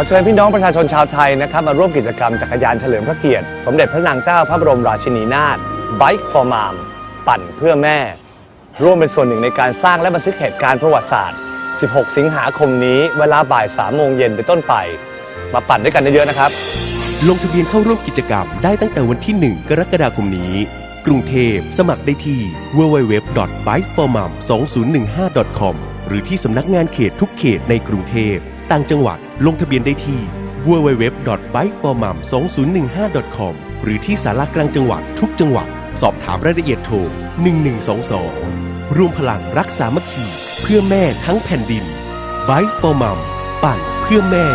อเชิญพี่น้องประชาชนชาวไทยนะครับมาร่วมกิจกรรมจักรยานเฉลิมพระเกียรติ สมเด็จพระนางเจ้าพระบรมราชินีนาถ Bike for Mom ปั่นเพื่อแม่ ร่วมเป็นส่วนหนึ่งในการสร้างและบันทึกเหตุการณ์ประวัติศาสตร์ 16 สิงหาคมนี้เวลาบ่าย 3 โมงเย็นเป็นต้นไป มาปั่นด้วยกันเยอะๆนะครับ ลงทะเบียนเข้าร่วมกิจกรรมได้ตั้งแต่วันที่ 1 กรกฎาคมนี้ กรุงเทพสมัครได้ที่ www.bikeformom2015.com หรือที่สำนักงานเขตทุกเขตในกรุงเทพ ต่างจังหวัด ลงทะเบียนได้ที่ www.bikeformum2015.com หรือที่สารากลางจังหวัดทุกจังหวัด สอบถามรายละเอียดโทร 1122 รวมพลังรักสามัคคี เพื่อแม่ทั้งแผ่นดิน Bike for Mum ปั่นเพื่อแม่